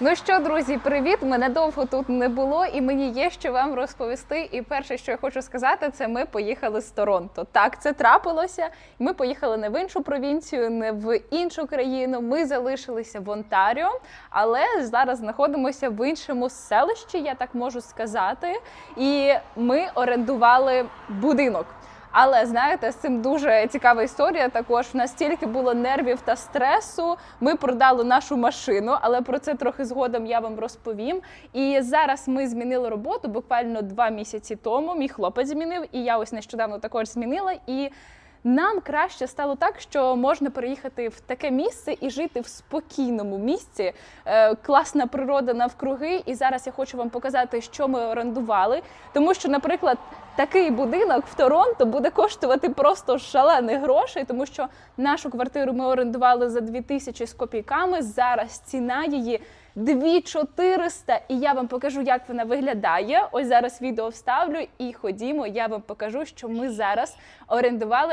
Ну що, друзі, привіт! Мене довго тут не було, і мені є що вам розповісти. І перше, що я хочу сказати, це ми поїхали з Торонто. Так, це трапилося. Ми поїхали не в іншу провінцію, не в іншу країну. Ми залишилися в Онтаріо, але зараз знаходимося в іншому селищі, я так можу сказати. І ми орендували будинок. Але знаєте, з цим дуже цікава історія. Також настільки було нервів та стресу. Ми продали нашу машину, але про це трохи згодом я вам розповім. І зараз ми змінили роботу буквально два місяці тому. Мій хлопець змінив, і я ось нещодавно також змінила. І нам краще стало так, що можна переїхати в таке місце і жити в спокійному місці. Е, класна природа навкруги. І зараз я хочу вам показати, що ми орендували. Тому що, наприклад, такий будинок в Торонто буде коштувати просто шалених грошей, тому що нашу квартиру ми орендували за 2000 з копійками. Зараз ціна її 2400, і я вам покажу, як вона виглядає. Ось зараз відео вставлю і ходімо. Я вам покажу, що ми зараз орендували.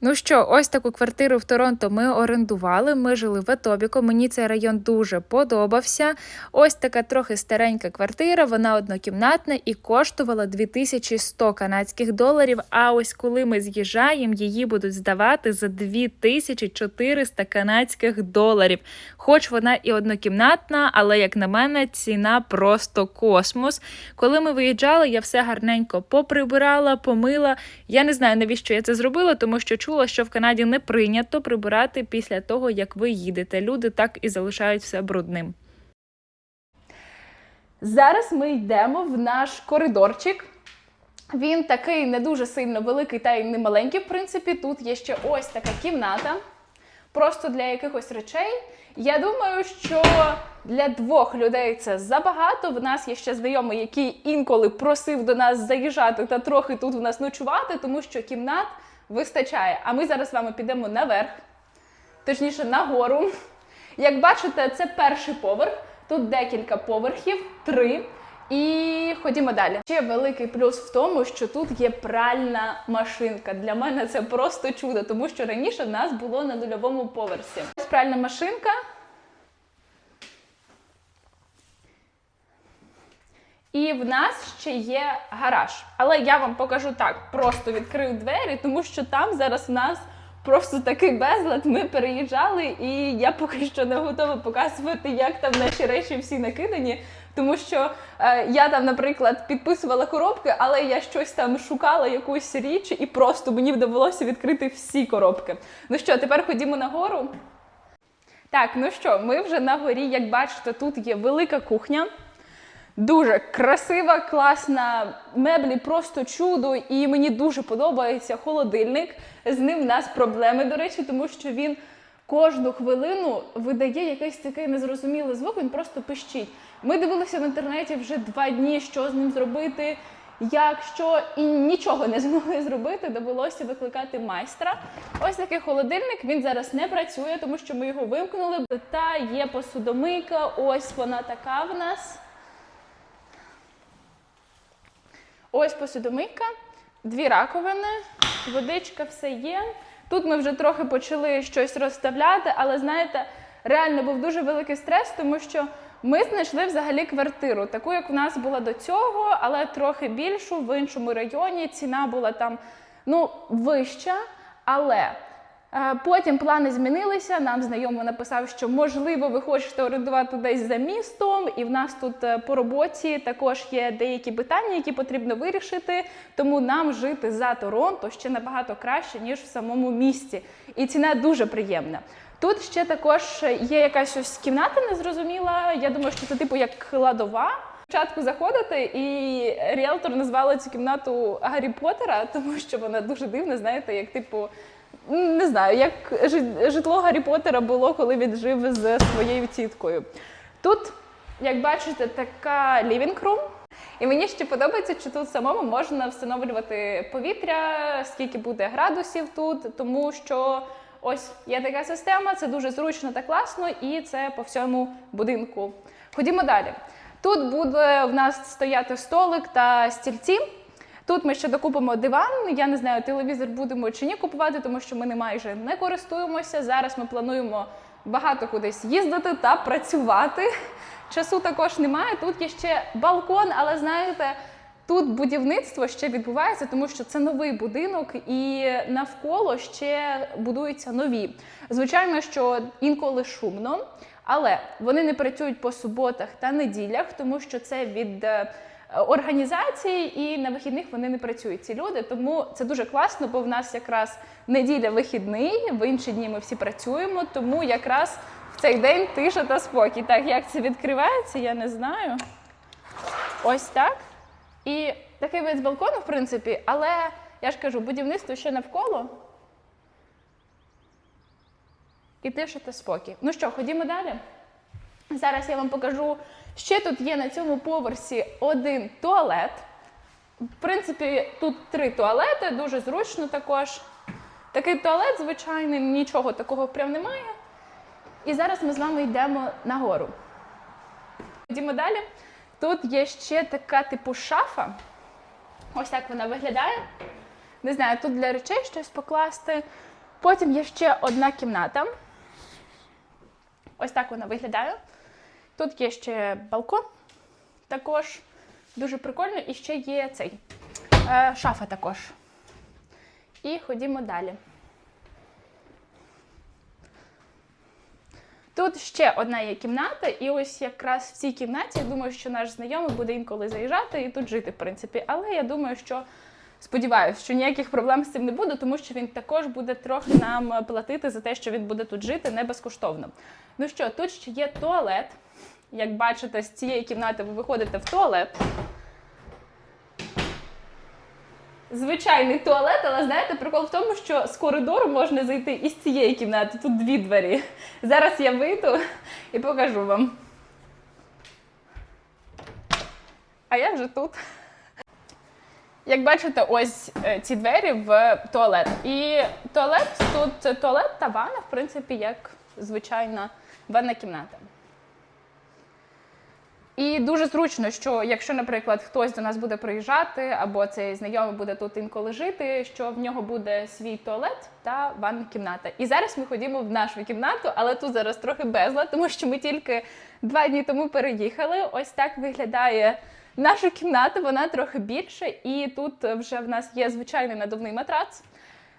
Ну що, ось таку квартиру в Торонто ми орендували. Ми жили в Етобіко. Мені цей район дуже подобався. Ось така трохи старенька квартира, вона однокімнатна і коштувала 2100 канадських доларів. А ось коли ми з'їжджаємо, її будуть здавати за 2400 канадських доларів. Хоч вона і однокімнатна, але як на мене, ціна просто космос. Коли ми виїжджали, я все гарненько поприбирала, помила. Я не знаю, навіщо я це зробила, тому що чула, що в Канаді не прийнято прибирати після того, як ви їдете. Люди так і залишають все брудним. Зараз ми йдемо в наш коридорчик. Він такий не дуже сильно великий та й не маленький, в принципі. Тут є ще ось така кімната, просто для якихось речей. Я думаю, що для двох людей це забагато. В нас є ще знайомий, який інколи просив до нас заїжджати та трохи тут в нас ночувати, тому що кімнат вистачає. А ми зараз з вами підемо наверх, точніше нагору. Як бачите, це перший поверх. Тут декілька поверхів, три. І ходімо далі. Ще великий плюс в тому, що тут є пральна машинка. Для мене це просто чудо, тому що раніше в нас було на нульовому поверсі. Ось пральна машинка. І в нас ще є гараж. Але я вам покажу так: просто відкрив двері, тому що там зараз в нас просто такий безлад. Ми переїжджали, і я поки що не готова показувати, як там наші речі всі накидані. Тому що е, я там, наприклад, підписувала коробки, але я щось там шукала якусь річ, і просто мені довелося відкрити всі коробки. Ну що, тепер ходімо нагору. Так, ну що, ми вже на горі, як бачите, тут є велика кухня. Дуже красива, класна меблі, просто чудо, і мені дуже подобається холодильник. З ним в нас проблеми, до речі, тому що він кожну хвилину видає якийсь такий незрозумілий звук, він просто пищить. Ми дивилися в інтернеті вже два дні, що з ним зробити, як що, і нічого не змогли зробити. Довелося викликати майстра. Ось такий холодильник. Він зараз не працює, тому що ми його вимкнули. Та є посудомийка. Ось вона така в нас. Ось посудомийка, дві раковини, водичка, все є. Тут ми вже трохи почали щось розставляти, але знаєте, реально був дуже великий стрес, тому що ми знайшли взагалі квартиру, таку, як в нас була до цього, але трохи більшу в іншому районі. Ціна була там ну, вища, але. Е, Потім плани змінилися. Нам знайомий написав, що можливо ви хочете орендувати десь за містом, і в нас тут е, по роботі також є деякі питання, які потрібно вирішити. Тому нам жити за Торонто ще набагато краще ніж в самому місті. І ціна дуже приємна. Тут ще також є якась ось кімната незрозуміла. Я думаю, що це типу як кладова. Спочатку заходити, і ріелтор назвала цю кімнату Гаррі Поттера, тому що вона дуже дивна, знаєте, як типу. Не знаю, як житло Гаррі Поттера було, коли він жив з своєю тіткою. Тут, як бачите, така room. І мені ще подобається, що тут самому можна встановлювати повітря, скільки буде градусів тут, тому що ось є така система, це дуже зручно та класно, і це по всьому будинку. Ходімо далі. Тут буде в нас стояти столик та стільці. Тут ми ще докупимо диван. Я не знаю, телевізор будемо чи ні купувати, тому що ми не майже не користуємося. Зараз ми плануємо багато кудись їздити та працювати. Часу також немає. Тут є ще балкон, але знаєте. Тут будівництво ще відбувається, тому що це новий будинок, і навколо ще будуються нові. Звичайно, що інколи шумно, але вони не працюють по суботах та неділях, тому що це від організації, і на вихідних вони не працюють. Ці люди. Тому це дуже класно, бо в нас якраз неділя вихідний, в інші дні ми всі працюємо. Тому якраз в цей день тиша та спокій. Так як це відкривається, я не знаю. Ось так. І такий вид з балкону, в принципі, але я ж кажу, будівництво ще навколо. І тиша та спокій. Ну що, ходімо далі. Зараз я вам покажу, ще тут є на цьому поверсі один туалет. В принципі, тут три туалети, дуже зручно також. Такий туалет, звичайний, нічого такого прям немає. І зараз ми з вами йдемо нагору. Ходімо далі. Тут є ще така типу шафа. Ось так вона виглядає. Не знаю, тут для речей щось покласти. Потім є ще одна кімната. Ось так вона виглядає. Тут є ще балкон, також дуже прикольно. І ще є цей е, шафа також. І ходімо далі. Тут ще одна є кімната, і ось якраз в цій кімнаті я думаю, що наш знайомий буде інколи заїжджати і тут жити, в принципі. Але я думаю, що сподіваюся, що ніяких проблем з цим не буде, тому що він також буде трохи нам платити за те, що він буде тут жити не безкоштовно. Ну що, тут ще є туалет. Як бачите, з цієї кімнати ви виходите в туалет. Звичайний туалет, але знаєте, прикол в тому, що з коридору можна зайти із цієї кімнати. Тут дві двері. Зараз я вийду і покажу вам. А я вже тут. Як бачите, ось е, ці двері в туалет. І туалет тут туалет та ванна, в принципі, як звичайна ванна кімната. І дуже зручно, що якщо, наприклад, хтось до нас буде приїжджати, або цей знайомий буде тут інколи жити, що в нього буде свій туалет та ванна кімната. І зараз ми ходімо в нашу кімнату, але тут зараз трохи безлад, тому що ми тільки два дні тому переїхали. Ось так виглядає наша кімната, вона трохи більша, і тут вже в нас є звичайний надувний матрац.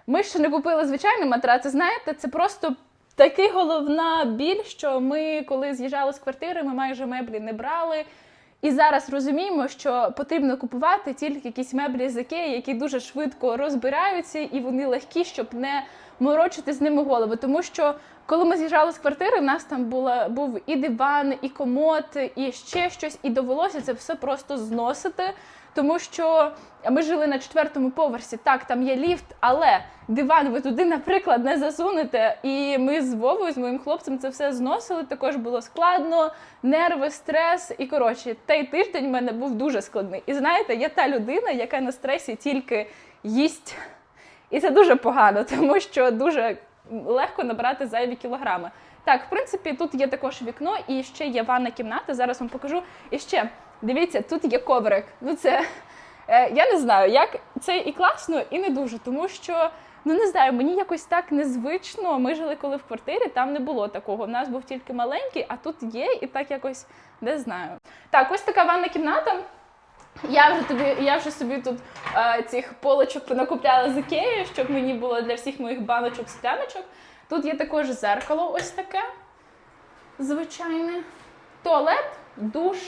Ми ще не купили звичайний матрац, знаєте, це просто Такий головна біль, що ми, коли з'їжджали з квартири, ми майже меблі не брали. І зараз розуміємо, що потрібно купувати тільки якісь меблі з Ікеї, які дуже швидко розбираються, і вони легкі, щоб не морочити з ними голову. Тому що коли ми з'їжджали з квартири, в нас там була був і диван, і комод, і ще щось, і довелося це все просто зносити. Тому що ми жили на четвертому поверсі. Так, там є ліфт, але диван ви туди, наприклад, не засунете. І ми з Вовою, з моїм хлопцем, це все зносили. Також було складно, нерви, стрес. І коротше, той тиждень в мене був дуже складний. І знаєте, я та людина, яка на стресі тільки їсть. І це дуже погано, тому що дуже легко набрати зайві кілограми. Так, в принципі, тут є також вікно і ще є ванна кімната. Зараз вам покажу. І ще дивіться, тут є коврик. Ну це е, я не знаю, як це і класно, і не дуже, тому що. Ну, не знаю, мені якось так незвично. Ми жили коли в квартирі, там не було такого. У нас був тільки маленький, а тут є, і так якось не знаю. Так, ось така ванна кімната. Я вже тобі, я вже собі тут е, цих полочок понакупляла з Ікеї, щоб мені було для всіх моїх баночок, скляночок. Тут є також зеркало, ось таке звичайне. Туалет, душ.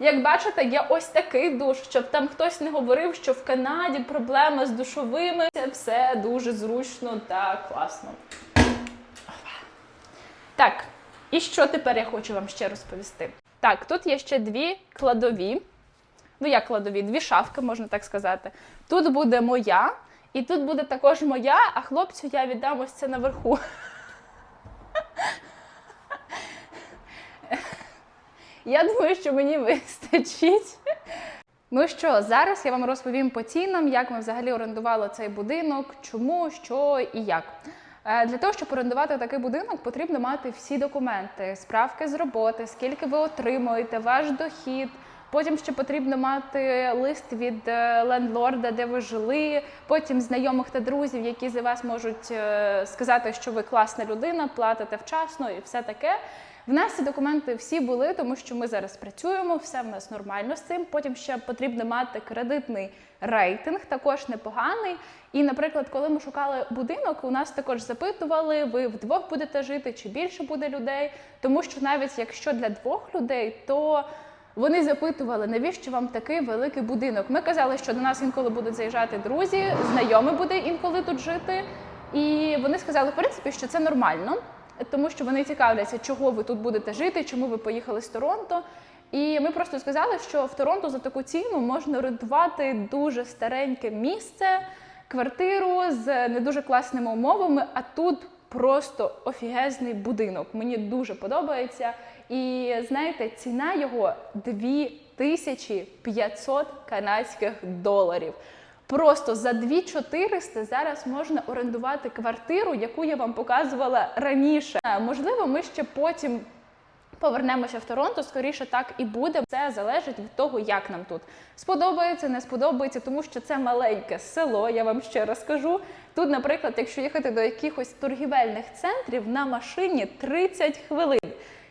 Як бачите, є ось такий душ, щоб там хтось не говорив, що в Канаді проблема з душовими. Це все дуже зручно та класно. Так, і що тепер я хочу вам ще розповісти? Так, тут є ще дві кладові. Ну, як кладові, дві шафки, можна так сказати. Тут буде моя, і тут буде також моя, а хлопцю я віддам ось це наверху. Я думаю, що мені вистачить. Ну що, зараз я вам розповім по цінам, як ми взагалі орендували цей будинок, чому, що і як. Е, Для того, щоб орендувати такий будинок, потрібно мати всі документи, справки з роботи, скільки ви отримуєте, ваш дохід. Потім ще потрібно мати лист від е, лендлорда, де ви жили, потім знайомих та друзів, які за вас можуть е, сказати, що ви класна людина, платите вчасно і все таке. В нас ці документи всі були, тому що ми зараз працюємо, все в нас нормально з цим. Потім ще потрібно мати кредитний рейтинг, також непоганий. І, наприклад, коли ми шукали будинок, у нас також запитували, ви вдвох будете жити чи більше буде людей. Тому що навіть якщо для двох людей, то вони запитували, навіщо вам такий великий будинок. Ми казали, що до нас інколи будуть заїжджати друзі, знайомі буде інколи тут жити. І вони сказали, в принципі, що це нормально, тому що вони цікавляться, чого ви тут будете жити, чому ви поїхали з Торонто. І ми просто сказали, що в Торонто за таку ціну можна орендувати дуже стареньке місце, квартиру з не дуже класними умовами, а тут просто офігезний будинок. Мені дуже подобається. І знаєте, ціна його 2500 канадських доларів. Просто за 2400 зараз можна орендувати квартиру, яку я вам показувала раніше. Е, Можливо, ми ще потім повернемося в Торонто. Скоріше так і буде. Це залежить від того, як нам тут сподобається, не сподобається, тому що це маленьке село. Я вам ще раз кажу. Тут, наприклад, якщо їхати до якихось торгівельних центрів на машині 30 хвилин.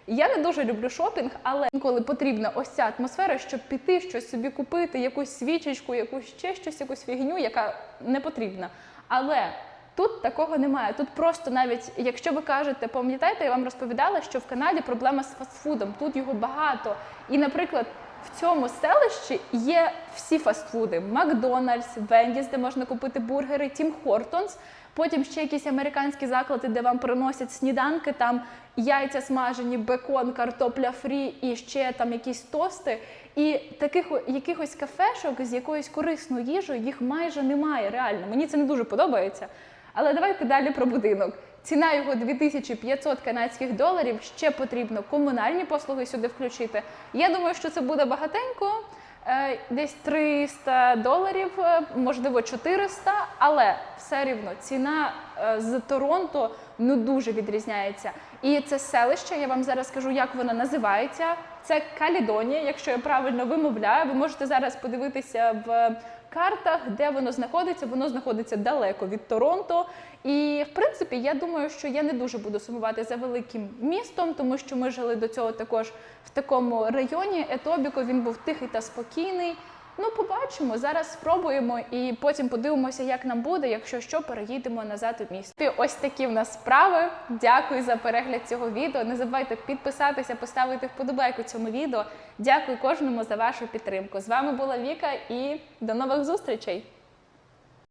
Я не дуже люблю шопінг, але інколи потрібна ось ця атмосфера, щоб піти щось собі купити, якусь свічечку, якусь ще щось, якусь фігню, яка не потрібна. Але тут такого немає. Тут просто навіть, якщо ви кажете, пам'ятаєте, я вам розповідала, що в Канаді проблема з фастфудом, тут його багато. І, наприклад, в цьому селищі є всі фастфуди: Макдональдс, Вендіс, де можна купити бургери, Тім Хортонс. Потім ще якісь американські заклади, де вам приносять сніданки, там яйця смажені, бекон, картопля фрі і ще там якісь тости. І таких якихось кафешок з якоюсь корисною їжею їх майже немає. Реально, мені це не дуже подобається. Але давайте далі про будинок. Ціна його 2500 канадських доларів. Ще потрібно комунальні послуги сюди включити. Я думаю, що це буде багатенько. Е, Десь 300 доларів, е, можливо 400, але все рівно ціна е, з Торонто ну дуже відрізняється. І це селище, я вам зараз скажу, як воно називається. Це Калідонія, якщо я правильно вимовляю. Ви можете зараз подивитися в картах, де воно знаходиться. Воно знаходиться далеко від Торонто. І в принципі, я думаю, що я не дуже буду сумувати за великим містом, тому що ми жили до цього також в такому районі. Етобіко він був тихий та спокійний. Ну, побачимо. Зараз спробуємо і потім подивимося, як нам буде. Якщо що, переїдемо назад у місто. Ось такі в нас справи. Дякую за перегляд цього відео. Не забувайте підписатися, поставити вподобайку цьому відео. Дякую кожному за вашу підтримку. З вами була Віка і до нових зустрічей!